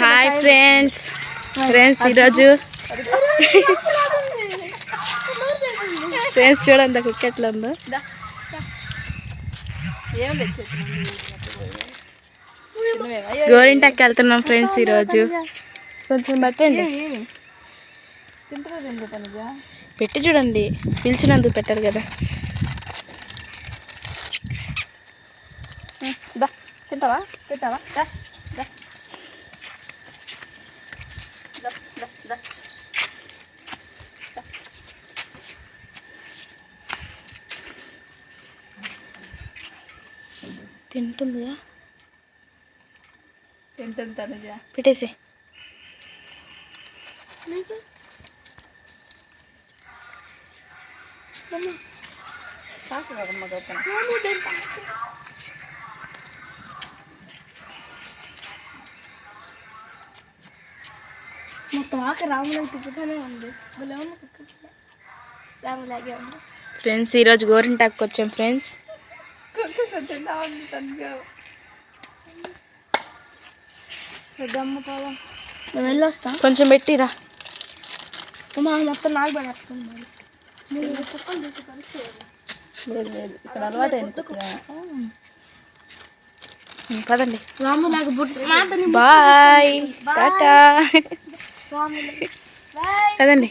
Hi friends friends ఈరోజు friends చూడండి కుక్క ఎట్లా ఉందో? గోరింటాకి వెళ్తున్నాం ఫ్రెండ్స్ ఈరోజు. కొంచెం పెట్టండి. పెట్టి చూడండి పిలిచినందుకు పెట్టారు కదా. తింటావా? పెట్టావా దా దా. దా దా దా. తింటుందిగా. తింటుంది తనుజా పెట్టేసి. కాకు కదమ్మ గొప్పన మొత్తం ఆక రాములు తిప్పుతూనే ఉంది. రాములాగే ఉంది ఫ్రెండ్స్ ఈరోజు గోరింటాకు వచ్చాం ఫ్రెండ్స్ మేము వెళ్ళొస్తాం? కొంచెం పెట్టిరా. మా మొత్తం నాకు పడేస్తుంది. ఇక్కడ అలవాటు పదండి. రాములాగా మాటని బాయ్ టాటా పదండి.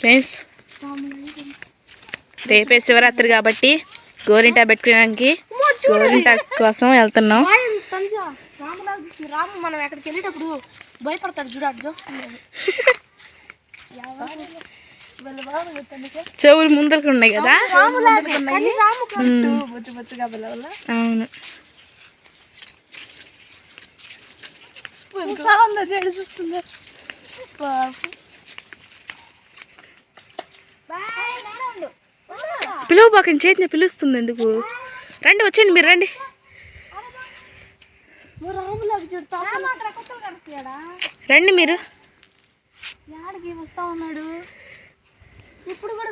ఫ్రెండ్స్ రేపే శివరాత్రి కాబట్టి గోరింటా పెట్టుకోవడానికి గోరింటా కోసం వెళ్తున్నాం. రాము మనం ఎక్కడికి వెళ్ళేటప్పుడు భయపడతాడు చూడు చెవులు ముందరకు ఉన్నాయి కదా రాములాగే అవును ఉందా చెడు చూస్తుందా పిలువబాకండి చేతిని పిలుస్తుంది ఎందుకు? రండి వచ్చేయండి మీరు రండి. రండి మీరు. యాడికి వస్తా ఉన్నాడు? ఇప్పుడు కూడా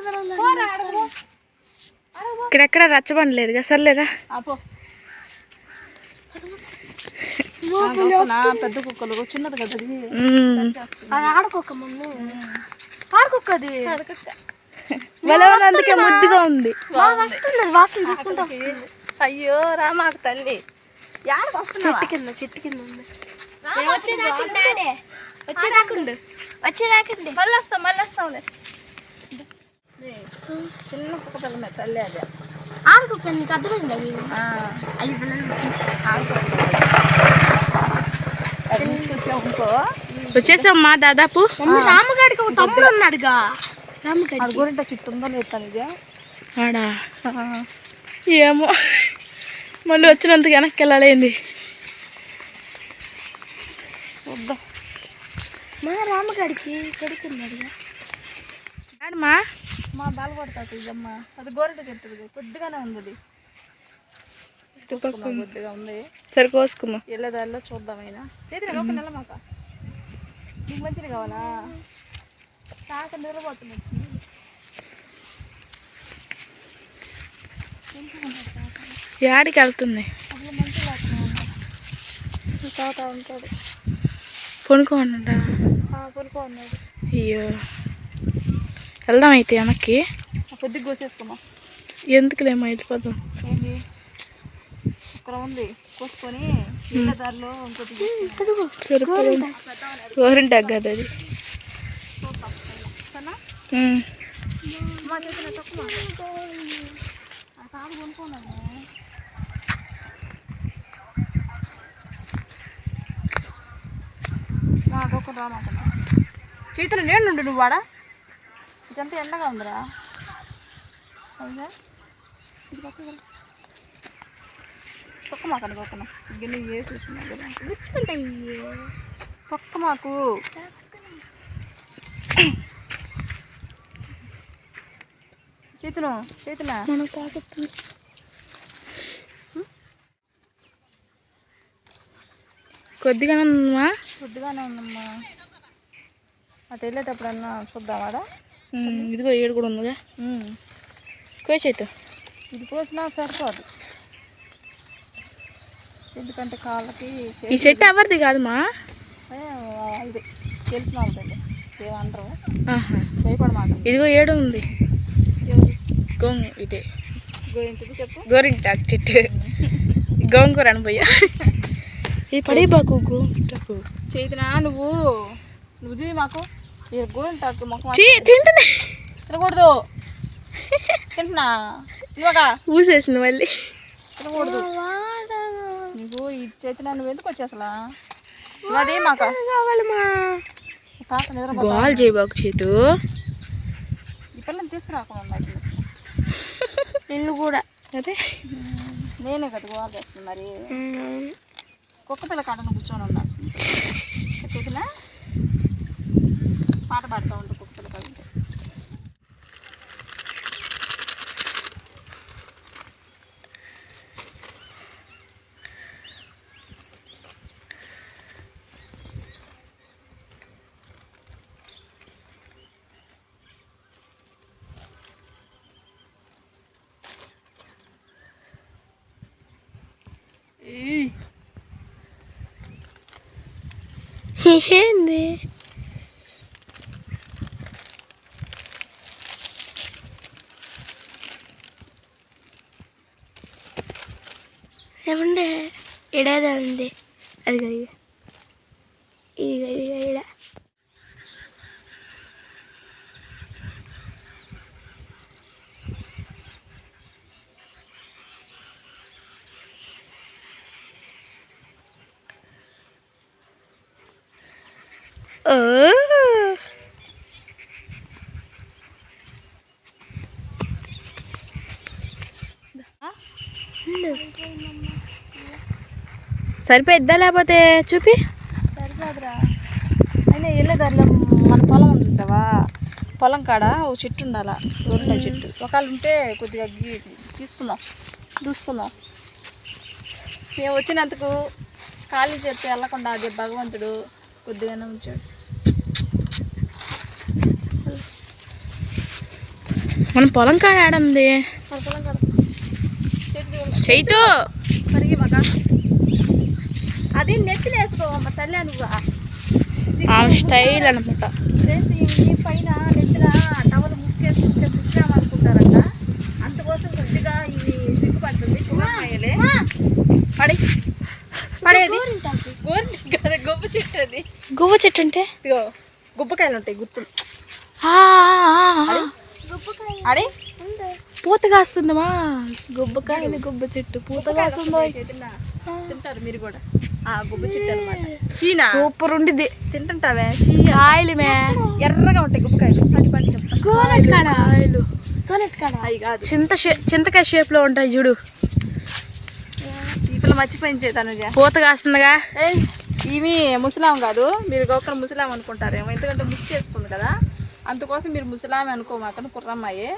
ఇక్కడెక్కడ రచ్చబండలేదుగా సర్లేరా. ఆపో నా పెద్ద కుక్కలు చిన్నది కదా అది. ఉమ్. అది ఆడుకోక మమ్మీ. ఆడుకోక అది. అందుకే ముద్దుగా ఉంది. వాసన చూసుకుంటా. అయ్యో రామాకు తల్లి. యాడకు వస్తున్నావా? చెట్టు కింద చెట్టు కింద ఉంది. వచ్చేదాకుండే. వచ్చేదాకుండు. మళ్ళీ వస్తాం మళ్ళీ వస్తాంలే చిన్న కుక్క తల్లి అది. ఆడుకోక నీకు అర్థమైంది? అది ఆడుకో. ఇంకో వచ్చేసామ్మా దాదాపు. రామగాడికి ఒక తమ్ముడు ఉన్నాడుగా. రామగాడి గోరింట చుట్టూ ఉందో లేదు ఆడా? ఏమో. మళ్ళీ వచ్చినందుకు వెనక్కి వెళ్ళాలేంది. మా రామగాడికి కొడుకు ఉన్నాడుగా ఆడమా మా బాల ఇదమ్మ. అది గోరింట చెట్టు. కొద్దిగానే ఉంది కొద్దిగా ఉంది. సరే కోసుకుందాం వెళ్ళేదారిలో చూద్దాం అయినా. చేతి లోపల నెల మాక? నీకు మంచిది కావాలా? తాక నిలబోతుంది యాడికి వెళ్తుంది? తాత ఉంటాడు. పడుకో ఉన్నాడు అయ్యో. వెళ్దాం అయితే వెనక్కి. కొద్దిగా కోసేసుకున్నా ఎందుకులేమో వెళ్ళిపోదాం? ఏంటి ఇక్కడ ఉంది. కోసుకొని ఇంకోటి గోరింటాకు కదా అది. చేతిలో రామాకన్నా నేను నువ్వు వాడా ఇదంతా ఎండగా ఉందిరా. అవునా ఇది పక్కన తొక్క మాకండి తొక్కన గిన్నె వేసేసిన గుచ్చుకుంటాయి తొక్క మాకు. చేతును చేతునా కొద్దిగానే ఉందమ్మా. కొద్దిగానే ఉందమ్మా. అటు వెళ్ళేటప్పుడన్నా చూద్దామాడా ఇదిగో ఏడు కూడా ఉందిగా. కోసేద్దాం ఇది కోసినా సరిపోదు. ఎందుకంటే కాళ్ళకి ఈ చెట్టు ఎవరిది కాదు మా? ఇది. తెలిసిన వాళ్ళదండి ఏమంటారు ఆహా. చేయపడమాట ఇదిగో ఏడు ఉంది. గోంగ ఇదే గోయింటిది చెప్పు. గోరింటాకు చెట్టు గోంగూర అనబోయా ఈ పడి బాకు గోరింటాకు. చేతినా నువ్వు? నువ్వు చూవి మాకు. గోరింటాకు మొక్క తింటుంది తినకూడదు. తింటున్నా. ఇవ్వగా ఊసేసింది మళ్ళీ. తినకూడదు. చేతిన నువ్వు ఎందుకు వచ్చి అసలు నువ్వు అదే మాక గోల్ చేయబాకు చేతు. ఈ పిల్లని తీసుకురాకుండా నిన్ను కూడా. అదే. నేనే కదా గోల్ చేస్తుంది మరి. కుక్క పిల్ల కాడను కూర్చొని ఉండాల్సింది. పాట పాడుతూ ఉంటే కుక్క పిల్ల కాడ ఉంటే. ఏంది ఏమండే ఇడేదా ఉంది అది కదా ఇది కదా ఇడ సరిపోయిద్దా లేకపోతే చూపి. సరిపోదురా. అయినా వెళ్ళేదారిలో మన పొలం ఉంది చూసావా? పొలం కాడ ఒక చెట్టు ఉండాల? గోరింట చెట్టు. ఒకవేళ ఉంటే కొద్దిగా గీ- తీసుకుందాం. దూసుకుందాం. మేము వచ్చినందుకు ఖాళీ చేస్తే వెళ్ళకుండా అదే భగవంతుడు కొద్దిగానే ఉంచాడు. మన పొలం కాడ ఆడంది. మక అది నెత్తిన వేసుకోవమ్మ తల్లి నువ్వు. ఆ స్టైల్ అనమాట పైన నెత్తిన టవల్ ముసుకేసుకుంటే అందుకోసం కొద్దిగా ఇవి సిగ్గుపడుతుంది కుమ్మకాయలే పడి. పడేది గోరింట కదా గొప్ప చెట్టు అది. గువ్వ చెట్టు అంటే? గుబ్బకాయలు ఉంటాయి గుర్తు. ఆ, ఆ, ఆ. అడి పూత కాస్తుందమ్మా. గుబ్బకాయలు. గుబ్బ చెట్టు పూత కాస్తుందో. తింటారు మీరు కూడా. ఆ గుబ్బ చెట్టు అనమాట చీనా? సూపర్ ఉండిద్ది. తింటుంటావే? కాయలు మే. ఎర్రగా ఉంటాయి గుబ్బకాయలు. పడి పడి చెప్తా. కాయలు. అవి కాదు. చింత చింతకాయ షేప్లో ఉంటాయి చూడు. పిల్ల మర్చిపోయింది చేతానుజ పూత కాస్తుందిగా. ఏయ్, ఈమె ముసలాం కాదు. మీరు ఒక్కరు ముసలాం అనుకుంటారేమో. ఎందుకంటే ముసుగేసుకుంది కదా. అందుకోసం మీరు ముసలామే అనుకోమాకని కుర్రమ్మాయి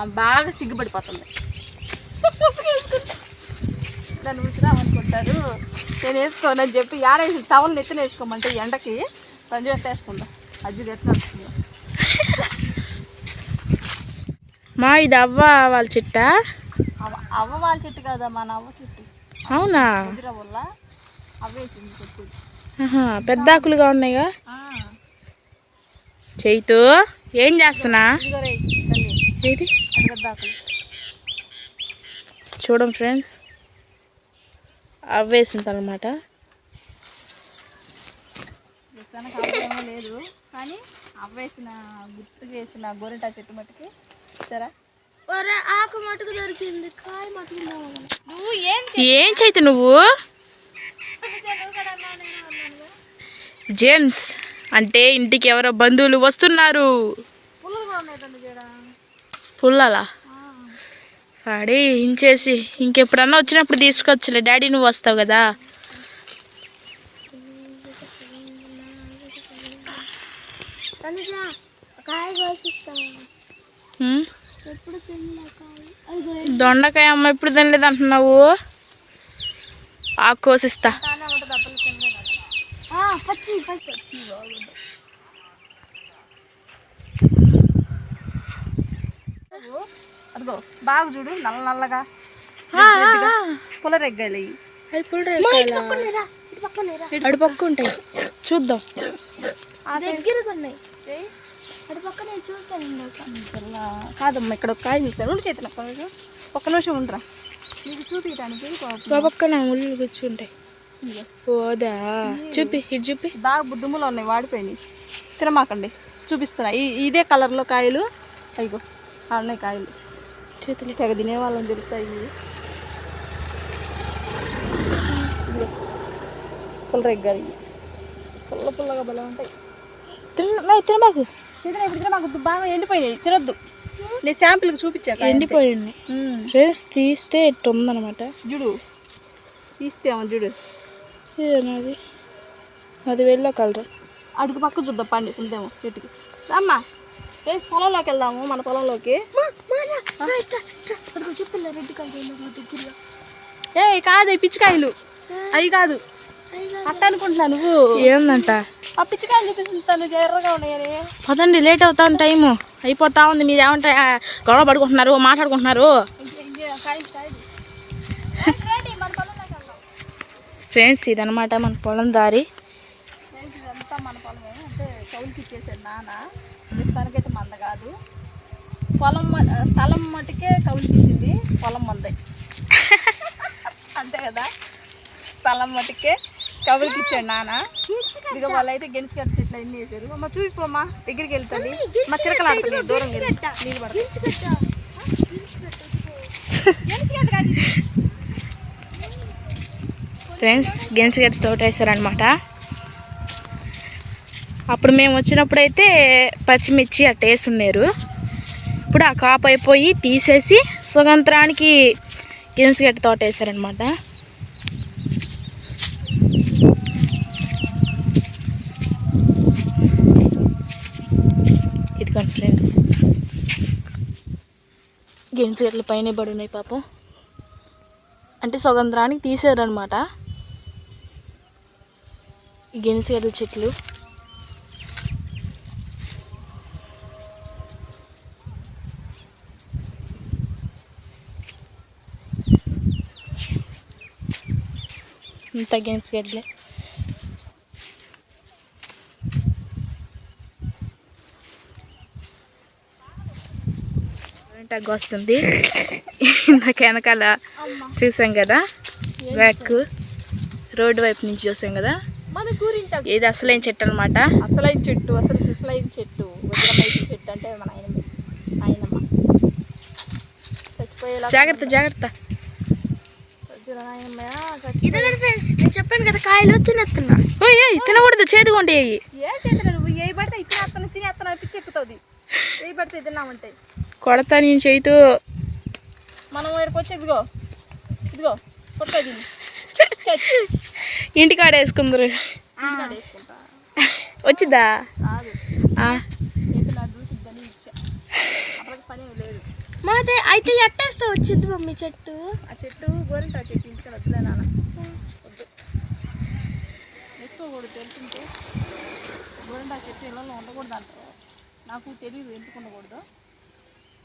ఆమె బాగా సిగ్గుపడిపోతుంది. ముసుగేసుకుంటే. దాన్ని ముసలాం అనుకుంటారు నేను వేసుకోనని చెప్పి యాడేసి టవల్ నెత్తిన వేసుకోమంటే ఎండకి పంజు వేసుకుందాం అజ్జు ఎట్లా మా ఇది అవ్వ వాళ్ళ చెట్ట? అవ్వ వాళ్ళ చెట్టు కదా? మన అవ్వ చెట్టు. అవునా? వల్ల అవ్వేసింది చెట్టు పెద్ద ఆకులుగా ఉన్నాయిగా? చైతు ఏం చేస్తున్నా? అడగద్దాకులు చూడం ఫ్రెండ్స్. అవ్వేసింది అనమాట లేదు కానీ అవ్వేసిన గుర్తుకు వేసిన గోరింటా చెట్టు మట్టుకి సరే. ఆకు మటుకు దొరికింది కాయ మటుకు నువ్వు ఏం ఏం చైతు నువ్వు? జెంట్స్ అంటే ఇంటికి ఎవరో బంధువులు వస్తున్నారు. పుల్లలా? వాడి ఇంచేసి ఇంకెప్పుడన్నా వచ్చినప్పుడు తీసుకొచ్చులే. డాడీ నువ్వు వస్తావు కదా? దొండకాయ అమ్మ ఎప్పుడు తినలేదు అంటున్నావు ఆకు కోసిస్తా తానే ఉంటుంది అప్పలు కింద కదా. ఆ, పచ్చి పచ్చి నువ్వు అదిగో బాగా చూడు నల్ల నల్లగా పులరెగ్గాయలు? పక్కనేరా అడు పక్క ఉంటాయి చూద్దాం. దగ్గరగా ఉన్నాయి. అటు పక్క నేను చూసాను ఇందాక తెల్ల కాదమ్మా ఇక్కడ ఒక కాయ చూస్తాను రెండు చేతులు ఒక్క నిమిషం ఉండరా. మీకు చూపించడానికి పక్కన కూర్చుంటాయి. పోదా? చూపి ఇటు చూపి. బాగా బుద్దుములో ఉన్నాయి వాడిపోయినాయి. తినమాకండి. చూపిస్తున్నా. ఈ ఇదే కలర్లో కాయలు. అయ్యో ఉన్నాయి కాయలు. చేతులు. తెగ తినే వాళ్ళని తెలుసా ఇవి? పుల్లరెగ్గాయి. పుల్ల పుల్లగా బలం ఉంటాయి. తిన తినబాకు తిన ఇప్పుడు తిన మాకు బాగా ఎండిపోయినాయి. తినొద్దు. నేను శాంపిల్కి చూపించాక ఎండిపోయింది ఫ్రెండ్స్ తీస్తే ఎట్టు ఉందన్నమాట జుడు తీస్తే అమ్మ జుడు అది? అది వెళ్ళో కలర్. అడుగు పక్క చూద్దాం పండి ఉందేమో చెట్టుకి. అమ్మా వేసి పొలంలోకి వెళ్దాము మన పొలంలోకి. చెప్పులే రెడ్ కలర్ ఏ కాదు ఈ పిచ్చికాయలు. అవి కాదు. అట్ట అనుకుంటున్నా నువ్వు. ఏందంట? ఆ పిచ్చికాయలు చూపిస్తాను ఎర్రగా ఉన్నాయని పదండి లేట్ అవుతా ఉంది టైము అయిపోతా ఉంది మీరు ఏమంటే గొడవ పడుకుంటున్నారు మాట్లాడుకుంటున్నారు కాయలు కాయలు మన పొలంలోకి వెళ్దాం ఫ్రెండ్స్ ఇదనమాట మన పొలం దారి. ఫ్రెండ్స్ ఇదంతా మన పొలమే అంటే కౌలుకి ఇచ్చేసాడు నాన్న. ప్రస్తుతానికైతే మంద కాదు. పొలం స్థలం మటుకే కౌలుకి ఇచ్చింది. పొలం మందే. అంతే కదా? స్థలం మటుకే కౌలుకి ఇచ్చాడు నాన్న. ఇదిగో వాళ్ళైతే గెలిచిగట్ట చెట్లు అన్ని వేసారు అమ్మ చూపిపోమ్మా. దగ్గరికి వెళ్తుంది. మా చిరకలు ఆడుతుంది. దూరం వెళ్ళి. నీళ్ళు పడతాయి. ఫ్రెండ్స్ గెన్స్ గారి తోట వేసారనమాట అప్పుడు మేము వచ్చినప్పుడైతే పచ్చిమిర్చి అట్ట ఉన్నారు ఇప్పుడు ఆ కాపు అయిపోయి తీసేసి సుగంత్రానికి గెంచిగడ్డి తోట వేసారనమాట ఇదిగోండి ఫ్రెండ్స్. గెంచిగడ్డలు పైన పడి ఉన్నాయి పాపం. అంటే సుగంధ్రానికి తీసారనమాట గెనిసేడు చెట్లు. ఇంత గెనిసిగడ్డలే టగ్ వస్తుంది. ఇందాక వెనకాల చూసాం కదా. బ్యాక్ రోడ్డు వైపు నుంచి చూసాం కదా. మన కూరింట ఇది అసలేం చెట్టు అనమాట అసలైన చెట్టు అసలు సిసలైన చెట్టు. చెట్టు అంటే మన ఆయన ఆయనమ్మ. చచ్చిపోయేలా జాగ్రత్త జాగ్రత్త. వజ్ర నాయనమ్మ ఇది కూడా ఫ్రెండ్స్ నేను చెప్పాను కదా కాయలు తినేస్తున్నా ఓయ్ ఏయ్, తినకూడదు చేదుకోండి ఏ చేతులు నువ్వు ఏ పడితే తినేస్తాను తినేస్తాను పిచ్చి ఎక్కుతుంది. ఏ పడితే తిన్నామంటే. కొడతా నేను చేయితూ. మనం ఇక్కడికి వచ్చి ఇదిగో ఇదిగో ఇంటికాడ వేసుకుందరు. ఇంటికాడ వేసుకుంటా వచ్చిద్దా కాదు ఆ, చేతులు ఇచ్చా అప్పటికి పని ఏం లేదు మాదే అయితే ఎట్టేస్తే వచ్చింది మమ్మీ చెట్టు. ఆ చెట్టు గోరింట చెట్టు ఇంటికి వద్దులే నాన్న. వద్దు. వేసుకోకూడదు తెలుసుంటే. గోరింట చెట్టు ఇళ్ళలో ఉండకూడదు అంటారు నాకు తెలియదు ఎందుకు ఉండకూడదు.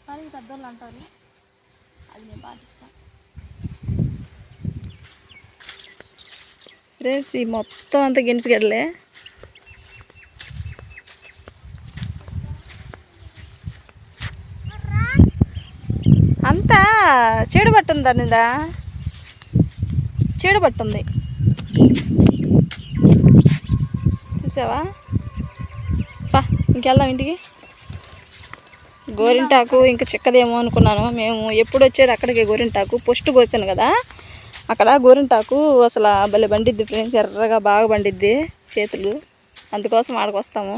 కానీ పెద్దోళ్ళు అంటారు అది నేను పాటిస్తాను. ఫ్రెండ్స్ ఈ మొత్తం అంతా గినిసిగడలే అంతా చెడు పట్టుంది దానిదా చెడు పట్టుంది. చూసావా? పా ఇంకెళ్దాం ఇంటికి. గోరింటాకు ఇంకా చిక్కదేమో అనుకున్నాను. మేము ఎప్పుడు వచ్చేది అక్కడికి గోరింటాకు. పొస్ట్ కోసాను కదా. అక్కడ గోరింటాకు అసలు భలే బండిద్ది ఫ్రెండ్స్ ఎర్రగా బాగా బండిద్ది చేతులు. అందుకోసం ఆడకు వస్తాము.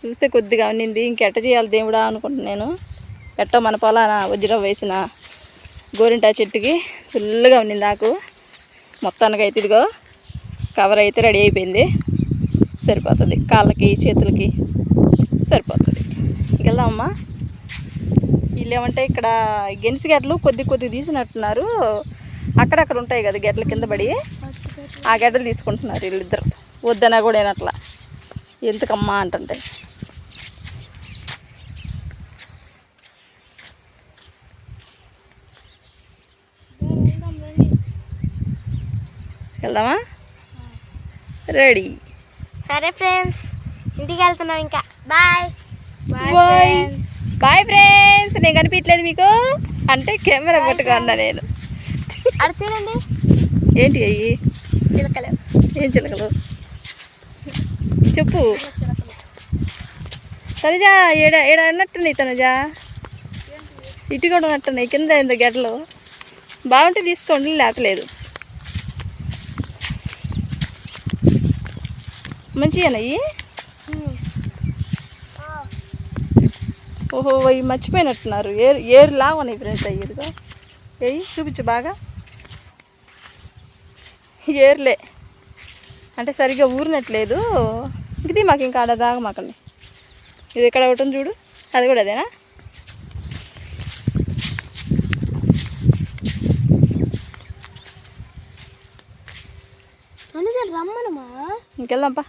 చూస్తే కొద్దిగా ఉన్నింది ఇంకెట్ట చేయాలి దేవుడా అనుకుంటున్నాను ఎట్టో మన పొలాన వజ్రం వేసిన గోరింటా చెట్టుకి ఫుల్గా ఉన్నింది ఆకు. మొత్తానికి అయితే ఇదిగో కవర్ అయితే రెడీ అయిపోయింది. సరిపోతుంది. కాళ్ళకి చేతులకి సరిపోతుంది. ఇక వెళ్దామమ్మా. వీళ్ళు ఏమంటే ఇక్కడ గెనిసిగడ్లు కొద్ది కొద్ది తీసినట్టున్నారు. అక్కడక్కడ ఉంటాయి కదా గెడ్ల కింద పడి ఆ గెడ్డలు తీసుకుంటున్నారు వీళ్ళిద్దరు. వద్దనా కూడా అట్లా. ఎందుకమ్మా అంటుంటే. వెళ్దామా? రెడీ. సరే ఫ్రెండ్స్ ఇంటికి వెళ్తున్నాం ఇంకా. బాయ్. Bye bye friends. నేను కనిపించలేదు మీకు. అంటే కెమెరా పట్టుకున్నా నేను. అక్కడ చూడండి ఏంటి అయ్యి? చిలకలు. ఏం చిలకలు? చెప్పు. తనుజా ఏడ ఏడ అన్నట్టున్నాయి తనుజా? ఇటు కూడా ఉన్నట్టున్నాయి కింద ఎంత గడ్డలు బాగుంటే తీసుకోండి లేకలేదు మంచిగానయ్యి ఓహో అవి మర్చిపోయినట్టున్నారు. ఏరు ఏరు లాగా ఫ్రెండ్స్ అయ్యి ఇదిగో. ఏయి చూపించు బాగా. ఏర్లే. అంటే సరిగ్గా ఊరినట్లేదు. ఇది మాకు ఇంకా ఆడ దాకా మాకండి. ఇది ఎక్కడ ఒకటి చూడు. అది కూడా అదేనా? రమ్మనమా? ఇంకెళ్దాంపా.